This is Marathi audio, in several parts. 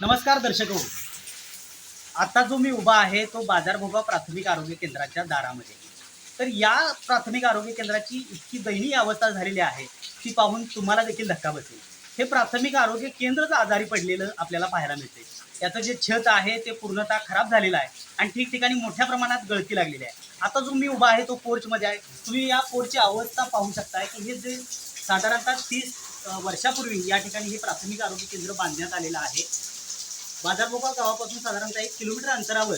नमस्कार दर्शक हो. आता जो मी उभा आहे तो बाजारभोगा प्राथमिक आरोग्य केंद्राच्या दारामध्ये. तर या प्राथमिक आरोग्य केंद्राची इतकी दयनीय अवस्था झालेली आहे ती पाहून तुम्हाला देखील धक्का बसेल. हे प्राथमिक आरोग्य केंद्रच आजारी पडलेलं आपल्याला पाहायला मिळते याचं जे छत आहे ते पूर्णतः खराब झालेलं आहे आणि ठिकठिकाणी मोठ्या प्रमाणात गळती लागलेली आहे. आता जो मी उभा आहे तो पोर्चमध्ये आहे. तुम्ही या पोर्चची अवस्था पाहू शकताय की हे जे साधारणतः तीस वर्षापूर्वी या ठिकाणी हे प्राथमिक आरोग्य केंद्र बांधण्यात आलेलं आहे बाजारभोगा गावापासून साधारणतः एक किलोमीटर अंतरावर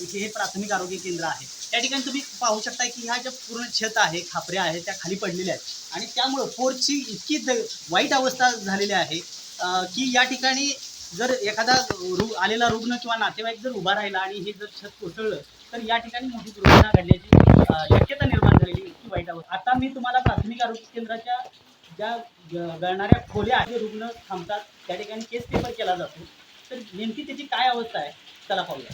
इथे हे प्राथमिक आरोग्य केंद्र आहे. त्या ठिकाणी तुम्ही पाहू शकता की ह्या ज्या पूर्ण छत आहे खापऱ्या आहेत त्या खाली पडलेल्या आहेत. आणि त्यामुळं पोरची इतकी द वाईट अवस्था झालेली आहे की या ठिकाणी जर एखादा रु आलेला रुग्ण किंवा नातेवाईक जर उभा राहिला आणि हे जर छत कोसळलं तर या ठिकाणी मोठी दुर्घटना घडण्याची शक्यता निर्माण झालेली इतकी वाईट अवस्था. आता मी तुम्हाला प्राथमिक आरोग्य केंद्राच्या ज्या गळणाऱ्या खोल्या आहेत रुग्ण थांबतात त्या ठिकाणी केस पेपर केला जातो. तर नेमकी त्याची काय अवस्था आहे? चला पाहूया.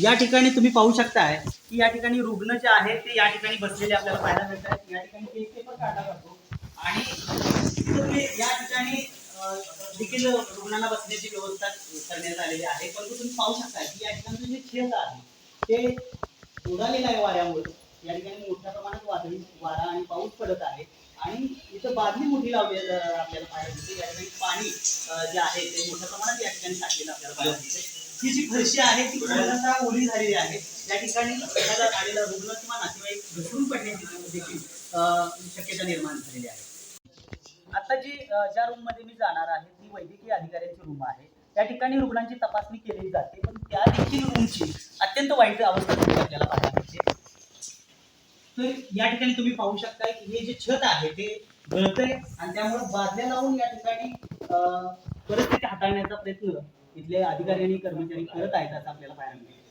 या ठिकाणी तुम्ही पाहू शकताय की या ठिकाणी रुग्ण जे आहेत ते या ठिकाणी बसलेले आपल्याला पाहायला मिळतात. या ठिकाणी केस पेपर काढला जातो आणि या ठिकाणी देखील रुग्णांना बसण्याची व्यवस्था करण्यात आलेली आहे. परंतु तुम्ही पाहू शकता की या ठिकाणचं जे शेत आहे ते उडालेलं आहे वाऱ्यामुळे. या ठिकाणी मोठ्या प्रमाणात वादळी वारा आणि पाऊस पडत आहे. आणि इथं बादली मोठी लावली आपल्याला पाहायला मिळते. या ठिकाणी पाणी जे आहे ते मोठ्या प्रमाणात या ठिकाणी साठलेलं आपल्याला पाहायला मिळते. ही जी फरशी आहे ती पूर्णतः ओली झालेली आहे. या ठिकाणी एखादा आलेला रुग्ण किंवा नातेवाईक घसरून पडण्याची देखील शक्यता निर्माण झालेली आहे. आता जी ज्या रूममध्ये मी जाणार आहे ती वैद्यकीय अधिकाऱ्यांची रूम आहे. त्या ठिकाणी रुग्णांची तपासणी केली जाते पण त्या देखील रूमची अत्यंत वाईट अवस्था आपल्याला पाहायला मिळते. तर या ठिकाणी तुम्ही पाहू शकता की हे जे छत आहे ते गळतंय आणि त्यामुळे बादल्या लावून या ठिकाणी परिस्थिती हाताळण्याचा प्रयत्न इथले अधिकारी आणि कर्मचारी करत आहेत असं आपल्याला पाहायला मिळेल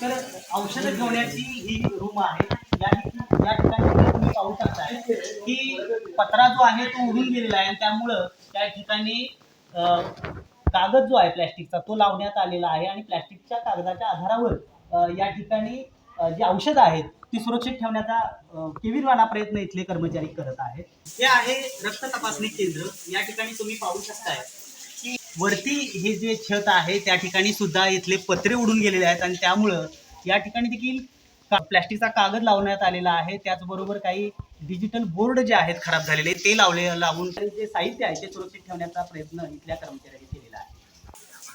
तर औषधं घेण्याची ही रूम आहे. या ठिकाणी या ठिकाणी तुम्ही पाहू शकता की पत्रा जो आहे तो उडून गेलेला आहे आणि त्यामुळं त्या ठिकाणी कागद जो आहे प्लॅस्टिकचा तो लावण्यात आलेला आहे आणि प्लॅस्टिकच्या कागदाच्या आधारावर या ठिकाणी जी औषधं आहेत ती सुरक्षित ठेवण्याचा अ, केविलवाना प्रयत्न इथले कर्मचारी करत आहेत. हे आहे रक्त तपासणी केंद्र. या ठिकाणी तुम्ही पाहू शकताय की वरती हे जे छत आहे त्या ठिकाणी सुद्धा इथले पत्रे उडून गेलेले आहेत आणि त्यामुळं या ठिकाणी देखील का- प्लॅस्टिकचा कागद लावण्यात आलेला आहे. त्याचबरोबर काही डिजिटल बोर्ड जे आहेत खराब झालेले ते लावले लावून जे साहित्य आहे ते सुरक्षित ठेवण्याचा प्रयत्न इथल्या कर्मचाऱ्यांनी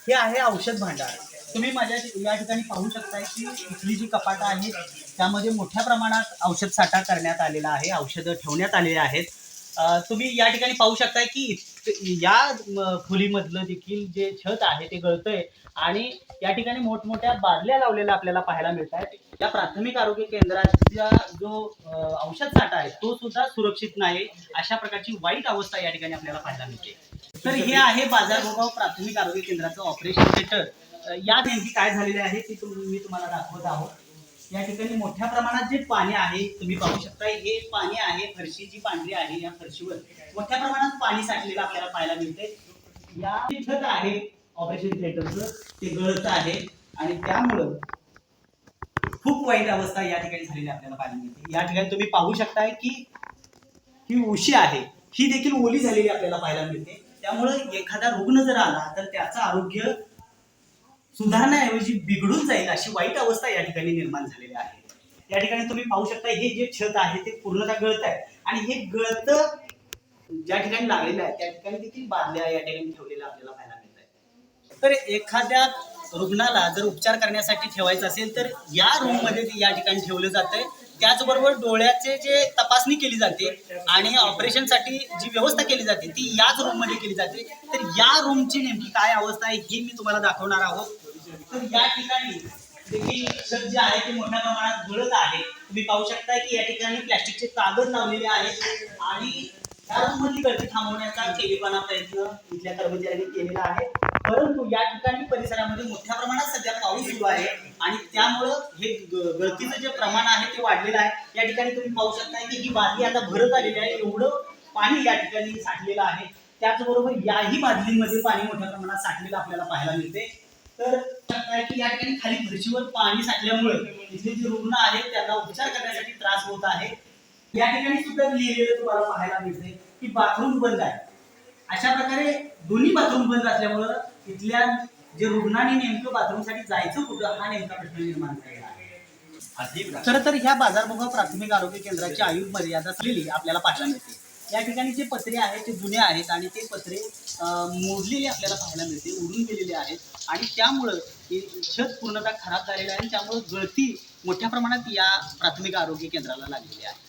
हे आहे औषध भांडार. तुम्ही माझ्या या ठिकाणी पाहू शकताय की इथली जी कपाटं आहेत त्यामध्ये मोठ्या प्रमाणात औषध साठा करण्यात आलेला आहे औषधं ठेवण्यात आलेली आहेत. तुम्ही या ठिकाणी पाहू शकताय की या खोलीमधलं देखील जे छत आहे ते गळतंय आणि या ठिकाणी मोठमोठ्या बादल्या लावलेल्या आपल्याला पाहायला मिळत आहेत या प्राथमिक आरोग्य केंद्राचा जो औषध साठा आहे तो सुद्धा सुरक्षित नाही. अशा प्रकारची वाईट अवस्था या ठिकाणी आपल्याला पाहायला मिळते. तर हे आहे बाजारभोगाव प्राथमिक आरोग्य केंद्राचं ऑपरेशन थिएटर या नेमकी काय झालेले आहे ते मी तुम्हाला दाखवत आहोत. या ठिकाणी मोठ्या प्रमाणात जे पाणी आहे तुम्ही पाहू शकता हे पाणी आहे फरशी जी पांढरी आहे या फरशीवर. मोठ्या प्रमाणात पाणी साठलेलं आपल्याला पाहायला मिळते या छत आहे ऑपरेशन थिएटरचं ते गळत आहे आणि त्यामुळं खूप वाईट अवस्था या ठिकाणी झालेली आपल्याला पाहायला मिळते. या ठिकाणी तुम्ही पाहू शकताय की ही उशी आहे. ही देखील ओली झालेली आपल्याला पाहायला मिळते. त्यामुळं एखादा रुग्ण जर आला तर त्याचं आरोग्य सुधारण्याऐवजी बिघडून जाईल अशी वाईट अवस्था या ठिकाणी निर्माण झालेली आहे. या ठिकाणी तुम्ही पाहू शकता हे जे छत आहे ते पूर्णतः गळत आहे. आणि हे गळत ज्या ठिकाणी लागलेलं आहे त्या ठिकाणी देखील बादल्या या ठिकाणी ठेवलेल्या आपल्याला पाहायला मिळत आहे तर एखाद्या रुग्णाला जर उपचार करण्यासाठी ठेवायचं असेल तर या रूममध्ये ते या ठिकाणी ठेवलं जात आहे त्याचबरोबर डोळ्याचे जे तपासणी केली जाते आणि ऑपरेशनसाठी जी व्यवस्था केली जाते ती याच रूममध्ये केली जाते. तर या रूमची नेमकी काय अवस्था आहे ही मी तुम्हाला दाखवणार आहोत. तर या ठिकाणी देखील छत जे आहे ते मोठ्या प्रमाणात गळत आहे. तुम्ही पाहू शकता की या ठिकाणी प्लॅस्टिकचे कागद लावलेले आहेत आणि या रूममधली गर्दी थांबवण्याचा केलेपणा प्रयत्न इथल्या कर्मचाऱ्यांनी केलेला आहे. परंतु या ठिकाणी परिसरामध्ये मोठ्या प्रमाणात सध्या पाऊस सुरू आहे. आणि त्यामुळं हे गळतीचं जे प्रमाण आहे ते वाढलेलं आहे. या ठिकाणी तुम्ही पाहू शकता की ही बादली आता भरत आलेली आहे. एवढं पाणी या ठिकाणी साठलेलं आहे. त्याचबरोबर याही बादलींमध्ये पाणी मोठ्या प्रमाणात साठलेलं आपल्याला पाहायला मिळते. तर की या ठिकाणी खाली फरशीवर पाणी साठल्यामुळे इथले जे रुग्ण आहेत त्यांना उपचार करण्यासाठी त्रास होत आहे. या ठिकाणी सुद्धा लिहिलेलं तुम्हाला पाहायला मिळते की बाथरूम बंद आहे. अशा प्रकारे दोन्ही बाथरूम बंद असल्यामुळं इथल्या जे रुग्णांनी नेमकं बाथरूमसाठी जायचं कुठं हा नेमका प्रश्न निर्माण झालेला आहे. खरं तर ह्या बाजारमुख प्राथमिक आरोग्य केंद्राची आयु मर्यादा असलेली आपल्याला पाहायला मिळते. या ठिकाणी जे पत्रे आहेत ते जुने आहेत आणि ते पत्रे मोडलेले आपल्याला पाहायला मिळते उडून गेलेले आहेत. आणि त्यामुळं हे छत पूर्णतः खराब झालेलं आहे आणि त्यामुळं गळती मोठ्या प्रमाणात या प्राथमिक आरोग्य केंद्राला लागलेली आहे.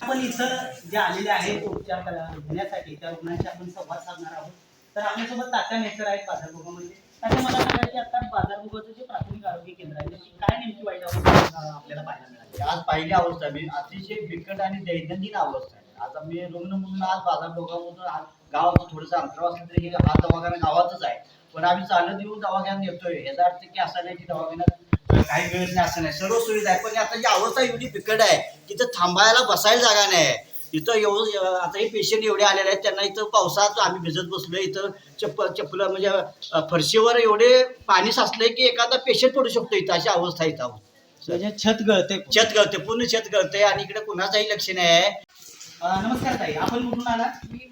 आपण इथं जे आलेले आहेत उपचार घेण्यासाठी त्या रुग्णांशी आपण संवाद साधणार आहोत. तर आपल्यासोबत तात्या नेसर आहेत बाजारमुखामध्ये तात्या मला सांगा की आता बाजारमुखाचं जे प्राथमिक आरोग्य केंद्र आहे त्याची काय नेमकी वाईट अवस्था आपल्याला पाहायला मिळाली. आज पहिली अवस्था मी म्हणजे अतिशय बिकट आणि दैनंदिन अवस्था आहे. आज मी रुग्ण म्हणून आज बाजार लोकांमधून आज गावाचं थोडंसं अंतर असलं तरी हा दवाखाना गावातच आहे. पण आम्ही चालत येऊन दवाखान्यात येतोय याचा अर्थ की असं नाही की दवाखान्यात काही मिळत नाही असं नाही. सर्व सुविधा आहे पण आता जी अवस्था एवढी बिकट आहे तिथं थांबायला बसायला जागा नाही. इथं एवढं आता हे पेशंट एवढे आलेले आहेत त्यांना इथं पावसात आम्ही भिजत बसलोय इथं चप्पल चप्पल म्हणजे फरशीवर एवढे पाणी साचलंय की एखादा पेशंट पडू शकतो इथं अशी अवस्था इथं. म्हणजे छत गळते छत गळते पूर्ण छत गळते आणि इकडे कुणाचाही लक्ष नाही आहे. नमस्कार ताई आपण कुठून आला मी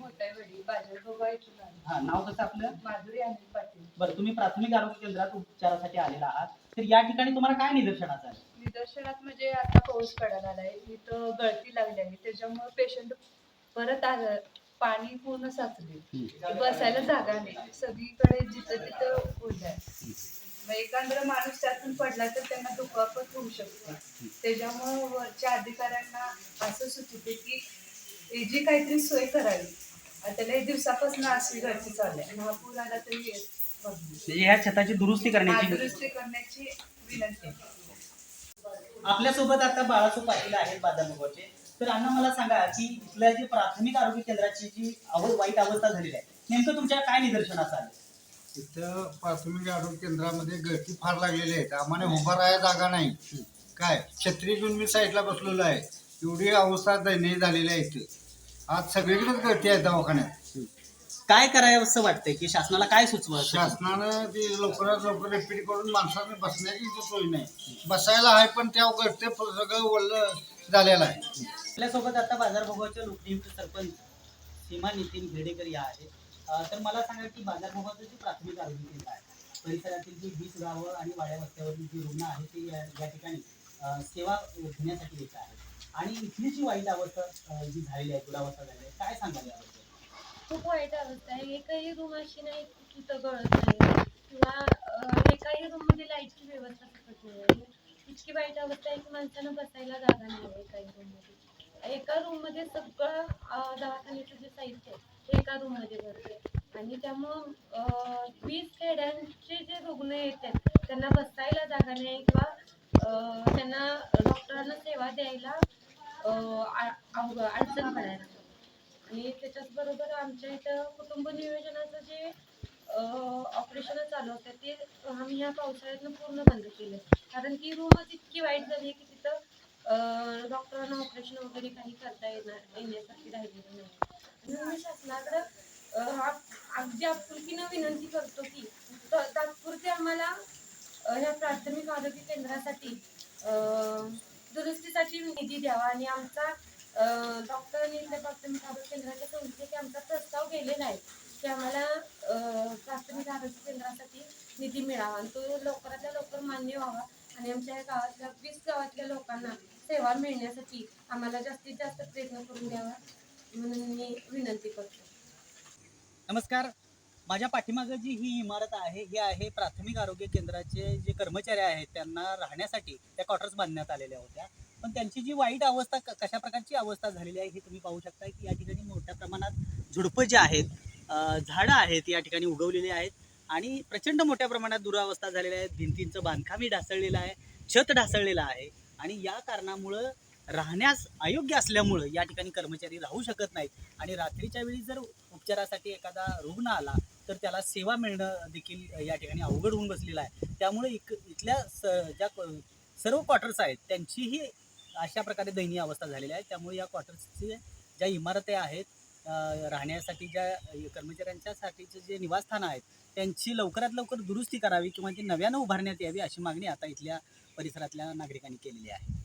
हा नाव कसं आपलं? माधुरी अनिल पाटील. बरं तुम्ही प्राथमिक आरोग्य केंद्रात उपचारासाठी आलेला आहात. तर या ठिकाणी तुम्हाला काय निदर्शनाचं आहे निदर्शनात म्हणजे आता पाऊस पडायला आलाय. इथं गळती लागली आहे. त्याच्यामुळे पेशंट परत आलं. पाणी पूर्ण साचले बसायला जागा नाही. सगळीकडे जिथं तिथं ओढ आहे. एखादा माणूस त्यातून पडला तर त्यांना दुखापत होऊ शकते. त्याच्यामुळे वरच्या अधिकाऱ्यांना असं सुचते की याची काहीतरी सोय करावी. त्याला एक दिवसापासून अशी गळती चालू आहे. आणि हा पूर आला तरी ह्या छताची दुरुस्ती करण्याची दुरुस्ती करण्याची विनंती आहे. आपल्यासोबत आता बाळासो पाटील आहेत बाजारमुखाचे तर अण्णा मला सांगा की इथल्या जे प्राथमिक आरोग्य केंद्राची जी अव वाईट अवस्था झालेली आहे नेमकं तुमच्या काय निदर्शनाचं आलं? इथं प्राथमिक आरोग्य केंद्रामध्ये गर्दी फार लागलेली आहे. आम्हाला उभा राहायला जागा नाही. काय? छत्री घेऊन मी साईडला बसलेलो आहे. एवढी अवस्था दयनीय झालेली आहे इथं. आज सगळीकडेच गर्दी आहे दवाखान्यात. काय करावं असं वाटतंय? की शासनाला काय सुचवं शासनानं ती लवकरात लवकर रिपीट करून माणसाने बसण्याची इथं सोय नाही बसायला आहे पण त्या गर्दी सगळं वल्ल झालेलं आहे. आपल्यासोबत आता बाजारभोगाचे लोकनियुक्त सरपंच सीमा नितीन भेडेकर या आहेत. अं, तर मला सांगा की बाजारभोगाचं जे प्राथमिक आरोग्य केंद्र आहे परिसरातील जी वीस गावं आणि वाड्या वस्त्यावरील जी रुग्ण आहेत ते या या ठिकाणी अं, सेवा घेण्यासाठी येत आहेत. आणि इथली जी वाईट अवस्था अं, जी झालेली आहे दुरावस्था झालेली आहे काय सांगाल याबद्दल? खूप वाईट अवस्था आहे. एकही रूम अशी नाही की तिथं गळत नाही. किंवा एकाही रूममध्ये लाईटची व्यवस्था सुटत नाही. इतकी वाईट अवस्था आहे की माणसांना बसायला जागा नाही आहे एकाही रूममध्ये एका रूममध्ये सगळं दवाखान्याचं जे साहित्य आहे ते एका रूममध्ये भरते. आणि त्यामुळं वीस खेड्यांचे जे रुग्ण येतात त्यांना बसायला जागा नाही किंवा त्यांना डॉक्टरांना सेवा द्यायला अडचण पडायला आणि त्याच्याच बरोबर आमच्या इथं कुटुंब नियोजनाचं जे ऑपरेशन चालू होतं ते आम्ही ह्या पावसाळ्यातनं पूर्ण बंद केलं. कारण की रूमच इतकी वाईट झाली आहे की तिथं डॉक्टरांना ऑपरेशन वगैरे काही करता येणार येण्यासारखी राहिलेली नाही. म्हणून मी शासनाकडं अगदी आपुलकीनं विनंती करतो की तात्पुरते तात्पुरती आम्हाला ह्या प्राथमिक आरोग्य केंद्रासाठी दुरुस्तीसाठी निधी द्यावा आणि आमचा डॉक्टरांनी इथल्या प्राथमिक आरोग्य केंद्राच्या सांगितले की आमचा प्रस्ताव गेलेला आहे की आम्हाला प्राथमिक आरोग्य केंद्रासाठी निधी मिळावा. आणि तो लवकरातल्या लवकर मान्य व्हावा. आणि आमच्या या गावातल्या वीस गावातल्या लोकांना सेवा मिळण्यासाठी आम्हाला जास्तीत जास्त प्रयत्न करून द्यावा म्हणून मी विनंती करतो. नमस्कार. माझ्या पाठीमागं जी ही इमारत आहे ही आहे प्राथमिक आरोग्य केंद्राचे जे कर्मचारी आहेत त्यांना राहण्यासाठी त्या क्वार्टर्स बांधण्यात आलेल्या होत्या. पण त्यांची जी वाईट अवस्था क- कशा प्रकारची अवस्था झालेली आहे हे तुम्ही पाहू शकता की या ठिकाणी मोठ्या प्रमाणात झुडपं जे आहेत अं, झाडं आहेत या ठिकाणी उगवलेली आहेत आणि प्रचंड मोठ्या प्रमाणात दुरावस्था झालेल्या आहेत. भिंतींचं बांधकामही ढासळलेलं आहे छत ढासळलेलं आहे आणि या कारणामुळं राहण्यास अयोग्य असल्यामुळं या ठिकाणी कर्मचारी राहू शकत नाहीत. आणि रात्रीच्या वेळी जर उपचारासाठी एखादा रुग्ण आला तर त्याला सेवा मिळणं देखील या ठिकाणी अवघड होऊन बसलेलं आहे. त्यामुळे इक इथल्या स ज्या क- सर्व क्वार्टर्स आहेत त्यांचीही अशा प्रकारे दयनीय अवस्था झालेली आहे त्यामुळे या क्वार्टर्सचे ज्या इमारती आहेत राहण्यासाठी ज्या कर्मचाऱ्यांच्यासाठीचे जे निवासस्थानं आहेत त्यांची लवकरात लवकर दुरुस्ती करावी किंवा ती नव्यानं उभारण्यात यावी अशी मागणी आता इथल्या परिसरातल्या नागरिकांनी केलेली आहे.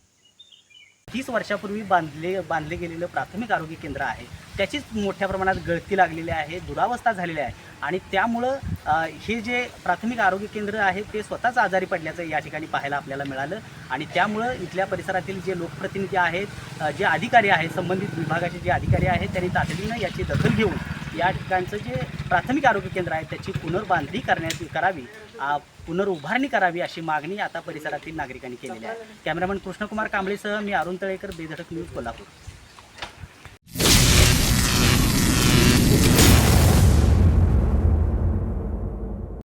तीस वर्षापूर्वी बांधले बांधले गेलेलं प्राथमिक आरोग्य केंद्र आहे. त्याचीच मोठ्या प्रमाणात गळती लागलेली आहे दुरावस्था झालेली आहे. आणि त्यामुळं हे जे प्राथमिक आरोग्य केंद्र आहे ते स्वतःच आजारी पडल्याचं या ठिकाणी पाहायला आपल्याला मिळालं. आणि त्यामुळं इथल्या परिसरातील जे लोकप्रतिनिधी आहेत जे अधिकारी आहेत संबंधित विभागाचे जे अधिकारी आहेत त्यांनी तातडीनं याची दखल घेऊन या ठिकाणचं जे प्राथमिक आरोग्य केंद्र आहे त्याची पुनर्बांधणी करण्यात करावी आ, पुनरुभारणी करावी अशी मागणी आता परिसरातील नागरिकांनी केलेली आहे. कॅमेरामन कृष्णकुमार कांबळेसह मी अरुण तळेकर बेधडक न्यूज कोल्हापूर.